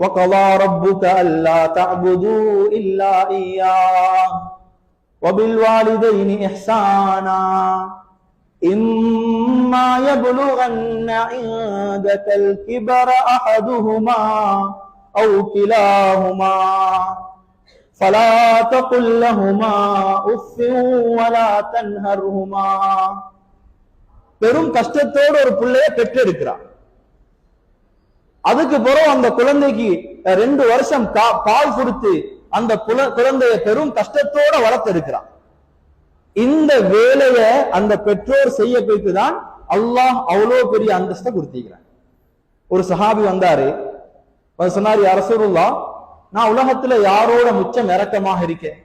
وقضى ربك ألا تعبدوا إلا إياه وبالوالدين إحسانا إما يبلغن عندك الكبر أحدهما أو كلاهما فلا تقل لهما أف ولا تنهرهما பெரும் கஷ்டத்தோடு ஒரு பிள்ளைய பெற்றெடுக்கிறான் அதுக்கு பிறகு அந்த குழந்தைக்கு ரெண்டு வருஷம் கா- பால் கொடுத்து அந்த குல- குழந்தைய பெரும் கஷ்டத்தோட வளர்த்தெடுக்கிறான் இந்த வேலைய அந்த பெற்றோர் செய்ய போய்த்துதான் அல்லாஹ் அவ்வளவு பெரிய அந்தஸ்தை கொடுத்திருக்கிறான். ஒரு சஹாபி வந்தாரு. அவர் சொன்னாரு அரசுல்லா நான் உலகத்துல யாரோட முச்சம் இறக்கமாக இருக்கேன்?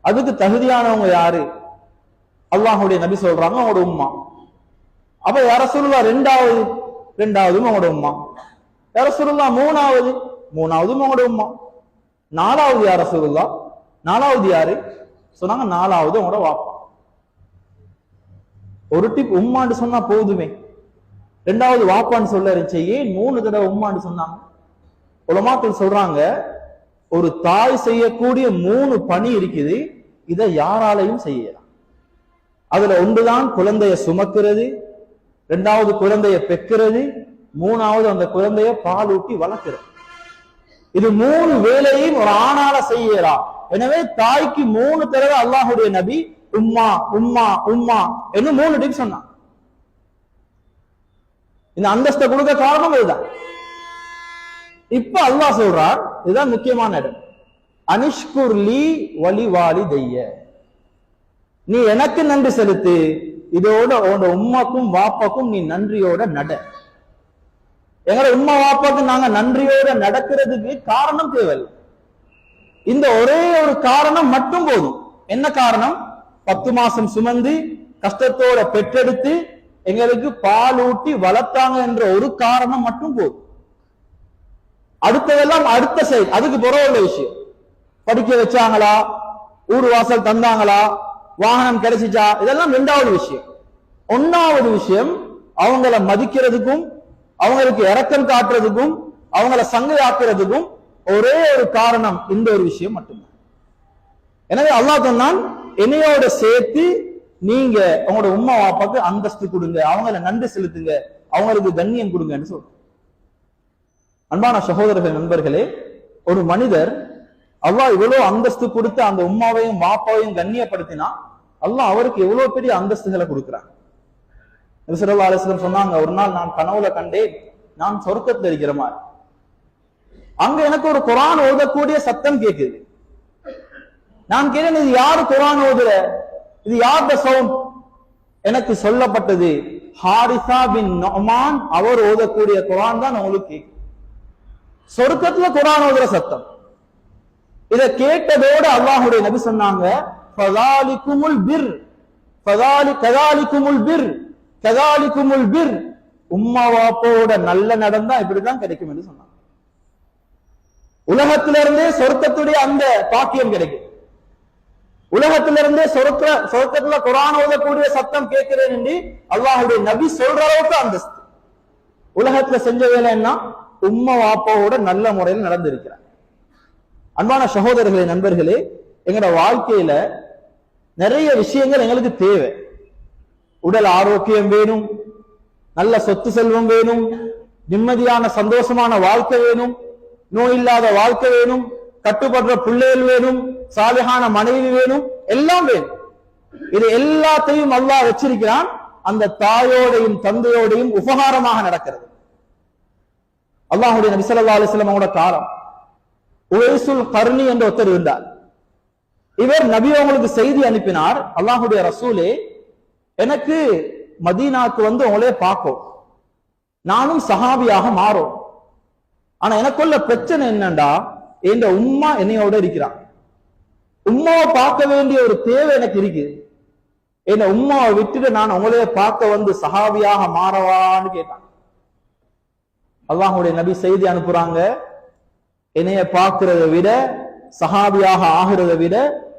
அதுக்கு தகுதியானவங்க யாரு? அல்லாஹுடைய நபி சொல்றாங்க அவங்களோட உம்மா. அப்ப அரசுல்லா ரெண்டாவது ரெண்டாவதும் அவங்களோட உம்மா. அரசுல்லா மூணாவது மூணாவது உங்களோட உம்மா. நாலாவது யார் ரசூலுல்லா நாலாவது யாரு? சொன்னாங்க நாலாவது உங்களோட வாப்பா. ஒரு டிப் உம்மான்னு சொன்னா போதுமே. ரெண்டாவது வாப்பான்னு சொல்ல இருந்துச்சு. ஏன் மூணு தடவை உம்மான்னு சொன்னாங்க? உலமாக்கள் சொல்றாங்க ஒரு தாய் செய்யக்கூடிய மூணு பணி இருக்குது இதை யாராலையும் செய்யலாம். அதுல ஒன்றுதான் குழந்தைய சுமக்கிறது ரெண்டாவது குழந்தைய பெக்கிறது மூணாவது அந்த குழந்தைய பாலூட்டி வளர்க்கிறோம் இது மூணு வேலையும் ஒரு ஆணால செய்யறா. எனவே தாய்க்கு மூணு தடவை அல்லாஹுடைய நபி உம்மா உம்மா உம்மா என்று மூணு டிப் சொன்னான். இந்த அந்தஸ்தை கொடுக்க காரணம் இதுதான். இப்ப அல்லாஹ் சொல்றார் இதுதான் முக்கியமான இடம். அனிஷ்குர் லீ வலி வாலி தெய்ய நீ எனக்கு நன்றி செலுத்து. இதோட உன்னோட உம்மாக்கும் வாப்பாக்கும் நீ நன்றியோட நட. எங்களோட உண்மை வாப்பாக்கு நாங்க நன்றியோட நடக்கிறதுக்கு காரணம் தேவையில்லை. இந்த ஒரே ஒரு காரணம் மட்டும் போதும். என்ன காரணம்? பத்து மாசம் சுமந்து கஷ்டத்தோட பெற்றெடுத்து எங்களுக்கு பால் ஊட்டி வளர்த்தாங்க என்ற ஒரு காரணம் மட்டும் போதும். அடுத்ததெல்லாம் அடுத்த செயல். அதுக்கு பிறகு உள்ள விஷயம். படிக்க வச்சாங்களா? ஊர் வாசல் தந்தாங்களா? வாகனம் கிடைச்சிச்சா? இதெல்லாம் ரெண்டாவது விஷயம். ஒன்னாவது விஷயம் அவங்கள மதிக்கிறதுக்கும் அவங்களுக்கு இரக்கம் காட்டுறதுக்கும் அவங்கள சங்கையாக்குறதுக்கும் ஒரே ஒரு காரணம் இந்த ஒரு விஷயம் மட்டும்தான். எனவே அல்லாஹ் சொன்னான் என்னையோட சேர்த்து நீங்க உங்களோட உமா வாப்பாக்கு அந்தஸ்து கொடுங்க அவங்கள நன்றி செலுத்துங்க அவங்களுக்கு கண்ணியம் கொடுங்கன்னு சொல்றோம் அன்பான சகோதரர்கள் நண்பர்களே ஒரு மனிதர் அல்லாஹ் இவ்வளவு அந்தஸ்து கொடுத்து அந்த உம்மாவையும் வாப்பாவையும் கண்ணியப்படுத்தினா அல்லாஹ் அவருக்கு எவ்வளவு பெரிய அந்தஸ்துகளை கொடுக்குறாங்க நபிசல்லா அலிஸ்லம் சொன்னாங்க ஒரு நாள் நான் கனவுல கண்டேன் நான் சொர்க்கத்துல இருக்கிற மாதிரி. அங்க எனக்கு ஒரு குரான் ஓதக்கூடிய சத்தம் கேக்குது நான் கேட்டேன் இது யாரு குரான் ஓதுற? இது யார் சவுண்ட்? எனக்கு சொல்லப்பட்டது ஹாரிசா பின் நொமான் அவர் ஓதக்கூடிய குரான் தான் உங்களுக்கு கேக்குது சொர்க்கத்துல குரான் ஓதுற சத்தம். இத கேட்டதோடு அல்லாஹுடைய நபி சொன்னாங்க ஃபதாலிக்குமுல் பிர். பதாலி கதாலிக்குமுல் பிர். கதாலிக்குமுல் பிர். உம்மா வாப்போட நல்ல நடந்தா இப்படிதான் கிடைக்கும் என்று சொன்னாங்க உலகத்திலிருந்தே சொர்க்கத்துடைய அந்த பாக்கியம் கிடைக்கும். உலகத்திலிருந்தே சொர்க்க சொர்க்கத்துல குரான் ஓதக்கூடிய சத்தம் கேட்கிறேன் என்று அல்லாஹுடைய நபி சொல்ற அளவுக்கு அந்தஸ்து. உலகத்துல செஞ்ச வேலை என்ன? உம்மா வாப்பாவோட நல்ல முறையில் நடந்திருக்கிறார். அன்பான சகோதரர்களே நண்பர்களே எங்களோட வாழ்க்கையில நிறைய விஷயங்கள் எங்களுக்கு தேவை. உடல் ஆரோக்கியம் வேணும். நல்ல சொத்து செல்வம் வேணும். நிம்மதியான சந்தோஷமான வாழ்க்கை வேணும். நோய் இல்லாத வாழ்க்கை வேணும். கட்டுப்படுற பிள்ளைகள் வேணும். சாலிகான மனைவி வேணும். எல்லாம் வேணும். இது எல்லாத்தையும் அல்லாஹ் வச்சிருக்கிறான். அந்த தாயோடையும் தந்தையோடையும் உபகாரமாக நடக்கிறது. அல்லாஹுடைய நபி ஸல்லல்லாஹு காலம். உவைசுல் கர்ணி என்று ஒருத்தர் இருந்தார். இவர் நபி அவங்களுக்கு செய்தி அனுப்பினார். அல்லாஹுடைய ரசூலே எனக்கு மதீனாக்கு வந்து உங்களே பார்க்கும். நானும் சஹாபியாக மாறும். ஆனா எனக்குள்ள பிரச்சனை என்னண்டா? என் உம்மா என்னையோட இருக்கிறான். உம்மாவை பார்க்க வேண்டிய ஒரு தேவை எனக்கு இருக்கு. என்ன உம்மாவை விட்டுட்டு நான் உங்களையே பார்க்க வந்து சஹாபியாக மாறவான்னு கேட்டான். அல்லாஹுடைய நபி செய்தி அனுப்புறாங்க. என்னைய பார்க்கறத விட சஹாபியாக ஆகிறத விட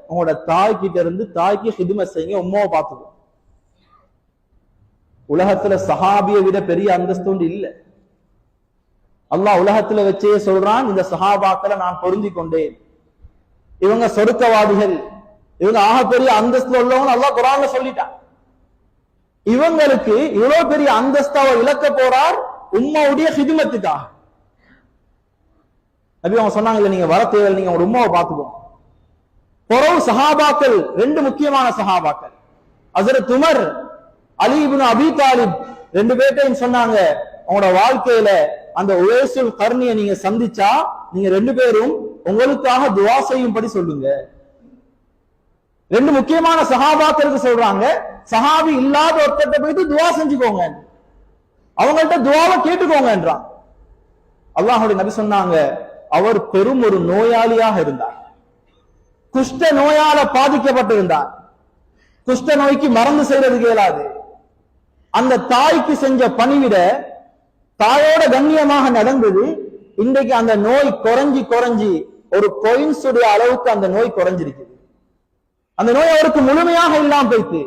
உங்களோட தாய் கிட்ட இருந்து தாய்க்கு ஹிதுமை செய்யுங்க உம்மாவை பார்த்துக்கோ. உலகத்துல சஹாபிய விட பெரிய அந்தஸ்து ஒன்று இல்ல. அல்லாஹ் உலகத்துல வச்சே சொல்றான் இந்த சஹாபாக்களை நான் பொருந்தி கொண்டேன். இவங்க சொருக்கவாதிகள். இவங்க ஆகப்பெரிய அந்தஸ்து உள்ளவங்க அல்லாஹ் குரான்ல சொல்லிட்டான். இவங்களுக்கு இவ்வளவு பெரிய அந்தஸ்தாவை இழக்க போறார் உம்மாவுடைய ஹிதுமத்துக்காக. அப்படி அவங்க சொன்னாங்கல்ல நீங்க வர தேவையில்லை நீங்க ஒரு உம்மாவை பார்த்துக்கோங்க. பொறவு சஹாபாக்கள் ரெண்டு முக்கியமான சஹாபாக்கள். ஹசரத் உமர் அலி அபி தாலிப் ரெண்டு பேர்ட்டையும் சொன்னாங்க உங்களோட வாழ்க்கையில அந்த உவேசுல் கர்ணியை நீங்க சந்திச்சா நீங்க ரெண்டு பேரும் உங்களுக்காக துவா செய்யும்படி சொல்லுங்க. ரெண்டு முக்கியமான சகாபாத்திற்கு சொல்றாங்க சஹாபி இல்லாத ஒருத்தட்ட போயிட்டு துவா செஞ்சுக்கோங்க. அவங்கள்ட்ட துவாவை கேட்டுக்கோங்கன்றான். அல்லாஹுடைய நபி சொன்னாங்க அவர் பெரும் ஒரு நோயாளியாக இருந்தார். குஷ்ட நோயால பாதிக்கப்பட்டிருந்தார். குஷ்ட நோய்க்கு மருந்து செய்யறதுக்கு இயலாது. அந்த தாய்க்கு செஞ்ச பணிவிட தாயோட கண்ணியமாக நடந்தது. இன்றைக்கு அந்த நோய் குறைஞ்சி குறைஞ்சி ஒரு கொயின்ஸுடைய அளவுக்கு அந்த நோய் குறைஞ்சிருக்குது. அந்த நோய் அவருக்கு முழுமையாக இல்லாம போயிட்டு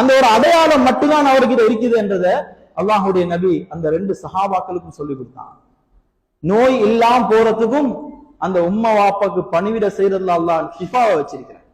அந்த ஒரு அடையாளம் மட்டும்தான் அவர்கிட்ட இருக்குது என்றத அல்லாஹுடைய நபி அந்த ரெண்டு சஹாபாக்களுக்கும் சொல்லி கொடுத்தான். நோய் இல்லாம போறதுக்கும் அந்த உம்மா வாப்பாக்கு பணிவிட செய்யறதுல அல்லாஹ் ஷிஃபாவை வச்சிருக்கிறேன்.